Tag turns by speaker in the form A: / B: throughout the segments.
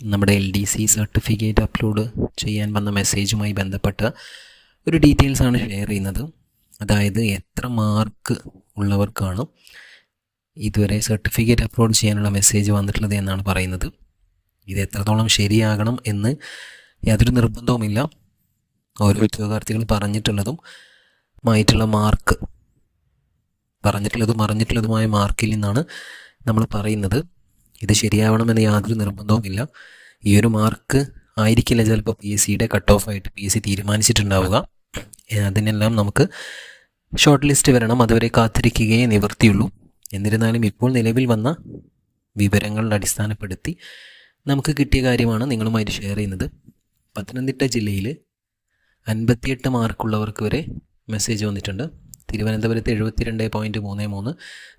A: നമ്മുടെ L D C certificate upload ചെയ്യാൻ വന്ന മെസ്സേജുമായി ബന്ധപ്പെട്ട് ഒരു ഡീറ്റെയിൽസ് ആണ് ഷെയർ ചെയ്യുന്നത്. അതായത് എത്ര മാർക്ക് ഉള്ളവർക്കാണ് ഇതുവരെ സർട്ടിഫിക്കറ്റ് അപ്ലോഡ് ചെയ്യാനുള്ള മെസ്സേജ് വന്നിട്ടുള്ളത് എന്നാണ് പറയുന്നത്. ഇത് എത്രത്തോളം ശരിയാകണം എന്ന് യാതൊരു നിർബന്ധവുമില്ല. ഓരോ ഉദ്യോഗാർത്ഥികൾ പറഞ്ഞിട്ടുള്ളതും മായിട്ടുള്ള മാർക്ക് പറഞ്ഞിട്ടുള്ളതും അറിഞ്ഞിട്ടുള്ളതുമായ മാർക്കിൽ നിന്നാണ് നമ്മൾ പറയുന്നത്. ഇത് ശരിയാവണമെന്ന് യാതൊരു നിർബന്ധവുമില്ല. ഈ ഒരു മാർക്ക് ആയിരിക്കില്ല ചിലപ്പോൾ പി എസ് സിയുടെ കട്ട് ഓഫ് ആയിട്ട് പി എസ് സി തീരുമാനിച്ചിട്ടുണ്ടാവുക. അതിനെല്ലാം നമുക്ക് ഷോർട്ട് ലിസ്റ്റ് വരണം. അതുവരെ കാത്തിരിക്കുകയേ നിവൃത്തിയുള്ളൂ. എന്നിരുന്നാലും ഇപ്പോൾ നിലവിൽ വന്ന വിവരങ്ങളുടെ അടിസ്ഥാനപ്പെടുത്തി നമുക്ക് കിട്ടിയ കാര്യമാണ് നിങ്ങളുമായിട്ട് ഷെയർ ചെയ്യുന്നത്. പത്തനംതിട്ട ജില്ലയിൽ അൻപത്തിയെട്ട് മാർക്കുള്ളവർക്ക് വരെ മെസ്സേജ് വന്നിട്ടുണ്ട്. തിരുവനന്തപുരത്ത് എഴുപത്തിരണ്ട് പോയിന്റ് മൂന്ന് മൂന്ന്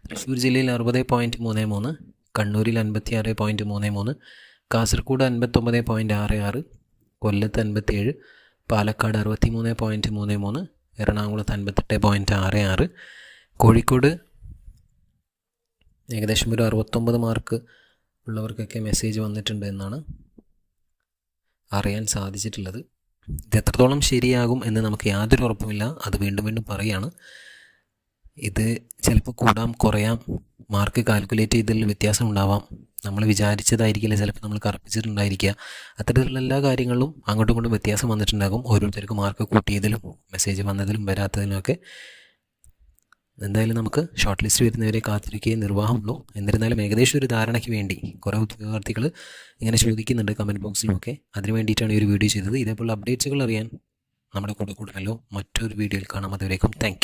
A: തൃശ്ശൂർ ജില്ലയിൽ അറുപത് പോയിന്റ് മൂന്ന് മൂന്ന് കണ്ണൂരിൽ അൻപത്തിയാറ് പോയിന്റ് മൂന്ന് മൂന്ന് കാസർഗോഡ് അൻപത്തൊമ്പത് പോയിന്റ് ആറ് ആറ് കൊല്ലത്ത് അൻപത്തിയേഴ് പാലക്കാട് അറുപത്തി മൂന്ന് പോയിന്റ് മൂന്ന് മൂന്ന് എറണാകുളത്ത് അൻപത്തെട്ട് പോയിന്റ് ആറ് ആറ് കോഴിക്കോട് ഏകദേശം ഒരു അറുപത്തൊമ്പത് മാർക്ക് ഉള്ളവർക്കൊക്കെ മെസ്സേജ് വന്നിട്ടുണ്ട് എന്നാണ് അറിയാൻ സാധിച്ചിട്ടുള്ളത്. ഇത് എത്രത്തോളം ശരിയാകും എന്ന് നമുക്ക് യാതൊരു ഉറപ്പുമില്ല. അത് വീണ്ടും വീണ്ടും പറയുകയാണ് ഇത് ചിലപ്പോൾ കൂടാം കുറയാം. മാർക്ക് കാൽക്കുലേറ്റ് ചെയ്തതിൽ വ്യത്യാസം ഉണ്ടാവാം. നമ്മൾ വിചാരിച്ചതായിരിക്കില്ല ചിലപ്പോൾ നമ്മൾ കറപ്പിച്ചിട്ടുണ്ടായിരിക്കുക. അത്തരത്തിലുള്ള എല്ലാ കാര്യങ്ങളിലും അങ്ങോട്ടും ഇങ്ങോട്ടും വ്യത്യാസം വന്നിട്ടുണ്ടാകും. ഓരോരുത്തർക്ക് മാർക്ക് കൂട്ടിയതിലും മെസ്സേജ് വന്നതിലും വരാത്തതിലുമൊക്കെ എന്തായാലും നമുക്ക് ഷോർട്ട് ലിസ്റ്റ് വരുന്നവരെ കാത്തിരിക്കുകയും നിർവാഹമുള്ളൂ. എന്നിരുന്നാലും ഏകദേശം ഒരു ധാരണയ്ക്ക് വേണ്ടി കുറേ ഉദ്യോഗാർത്ഥികൾ ഇങ്ങനെ ചോദിക്കുന്നുണ്ട് കമന്റ് ബോക്സിലുമൊക്കെ അതിന് വേണ്ടിയിട്ടാണ് ഈ ഒരു വീഡിയോ ചെയ്തത്. ഇതേപോലെ അപ്ഡേറ്റ്സുകൾ അറിയാൻ നമ്മുടെ കൂടെ കൂടുതലോ മറ്റൊരു വീഡിയോയിൽ കാണാം. അതുവരേക്കും താങ്ക്